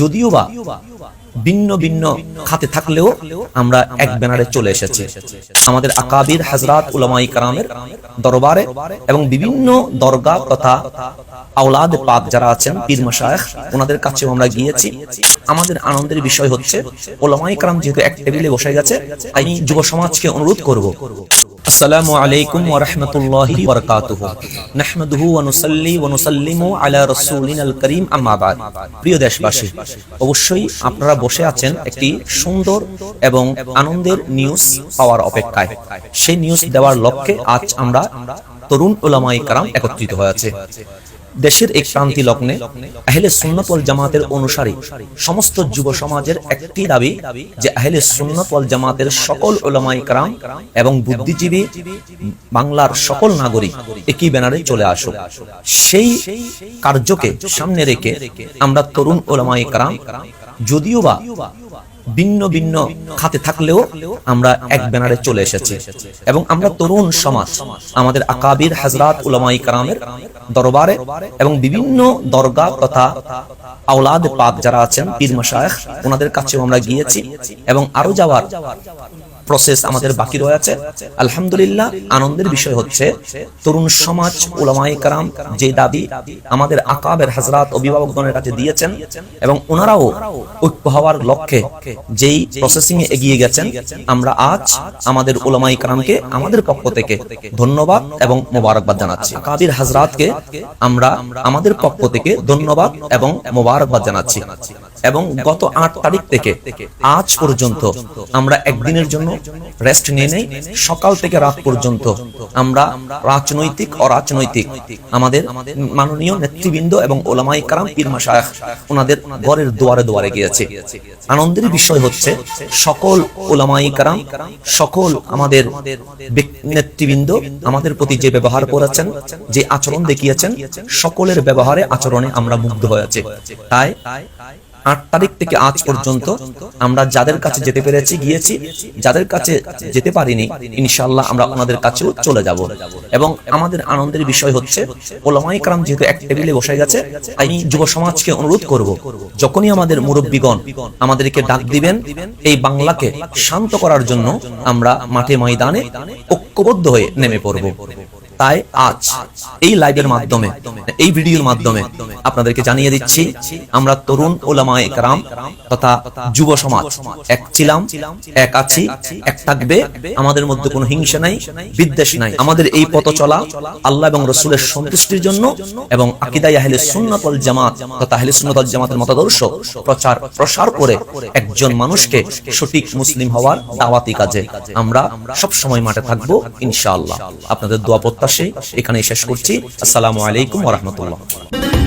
যদিও বা ভিন্ন ভিন্ন খাতে থাকলেও আমরা এক ব্যানারে চলে এসেছি। আমাদের আকাবির হাজরাত উলামাই কারামের দরবারে এবং বিভিন্ন দরগা তথা আওলাদ পাক যারা আছেন, পীর মাসায়েখ ওনাদের কাছেও আমরা গিয়েছি। আমাদের আনন্দের বিষয় হচ্ছে ওলামাই কারাম যেহেতু এক টেবিলে বসে গেছে আমি যুব সমাজকে অনুরোধ করব আসসালামু আলাইকুম ওয়া রাহমাতুল্লাহি ওয়া বারাকাতুহু। নাহমাদুহু ওয়া নুসাল্লি প্রিয় দেশবাসী, অবশ্যই আপনারা বসে আছেন একটি সুন্দর এবং আনন্দের নিউজ পাওয়ার অপেক্ষায়। সেই নিউজ দেওয়ার লক্ষ্যে আজ আমরা তরুণ ওলামাই কারাম একত্রিত হয়েছে দেশের এক প্রান্তি লগ্নে আহলে সুন্নত জামাতের অনুসারী সমস্ত যুব সমাজের একটি দাবি যে আহলে সুন্নত জামাতের সকল ওলামাই কারাম এবং বুদ্ধিজীবী বাংলার সকল নাগরিক একই ব্যানারে চলে আসুক। সেই কার্যকে সামনে রেখে আমরা তরুণ ওলামাই কারাম যদিও বা ভিন্ন ভিন্ন খাতে থাকলেও আমরা এক ব্যানারে চলে এসেছি। এবং আমরা তরুণ সমাজ, আমাদের আকাবির হাজরাত উলামাই কারামের দরবারে এবং বিভিন্ন দরগা তথা আওলাদ পাক যারা আছেন, পীর মশায়েখ, ওনাদের কাছেও আমরা গিয়েছি এবং আরও যাওয়ার প্রসেস আমাদের বাকি রয়েছে। আলহামদুলিল্লাহ, আনন্দের বিষয় হচ্ছে, তরুণ সমাজ ওলামাই কারাম যে দাবি আমাদের আকাবের হাজরাত অভিভাবকগণের কাছে দিয়েছেন এবং ওনারাও ঐক্য হওয়ার লক্ষ্যে যেই প্রসেসিং এ এগিয়ে গেছেন, আমরা আজ আমাদের ওলামাই কারামকে আমাদের পক্ষ থেকে ধন্যবাদ এবং মোবারকবাদ জানাচ্ছি। আকাবির হাজরাতকে আমরা আমাদের পক্ষ থেকে ধন্যবাদ এবং মোবারকবাদ জানাচ্ছি। এবং গত আট তারিখ থেকে আজ পর্যন্ত আমরা একদিনের জন্য রেস্ট নিয়ে নেই সকাল থেকে রাত পর্যন্ত আমরা রাজনৈতিক অরাজনৈতিক আমাদের মাননীয় নেতৃবৃন্দ এবং ওলামাই কারাম পীর মাসায়েখ ওনাদের ঘরের দুয়ারে দুয়ারে গিয়েছে। আনন্দের বিষয় হচ্ছে সকল ওলামাই কারাম সকল আমাদের নেতৃবৃন্দ আমাদের প্রতি যে ব্যবহার করেছেন যে আচরণ দেখিয়েছেন সকলের ব্যবহারে আচরণে আমরা মুগ্ধ হয়েছে তাই আট তারিখ থেকে আজ পর্যন্ত আমরা যাদের কাছে যেতে পেরেছি, গিয়েছি, যাদের কাছে যেতে পারিনি ইনশাল্লাহ আমরা ওনাদের কাছেও চলে যাব। এবং আমাদের আনন্দের বিষয় হচ্ছে ওলামাই কারাম যেহেতু এক টেবিলে বসে গেছে, আমি যুব সমাজকে অনুরোধ করব, যখনই আমাদের মুরব্বীগণ আমাদেরকে ডাক দিবেন, এই বাংলাকে শান্ত করার জন্য আমরা মাঠে ময়দানে ঐক্যবদ্ধ হয়ে নেমে পড়ব। তাই আজ এই লাইভের মাধ্যমে, এই ভিডিওর মাধ্যমে আপনাদেরকে জানিয়ে দিচ্ছি, আমরা তরুণ ওলামা একরাম তথা যুব সমাজ এক ছিলাম, এক আছি, এক থাকবে, আমাদের মধ্যে কোনো হিংসা নাই, বিদ্বেষ নাই। আমাদের এই পথ চলা আল্লাহ এবং রসুলের সন্তুষ্টির জন্য এবং আকিদাই আহলে জামাত তথা আহলে জামাতের মতাদর্শ প্রচার, প্রসার করে একজন মানুষকে সঠিক মুসলিম হওয়ার দাওয়াতি কাজে আমরা সব সময় মাঠে থাকব, ইনশাআল্লাহ। আপনাদের দোয়া প্রত্যাশে এখানেই শেষ করছি। আসসালামু আলাইকুম ওয়া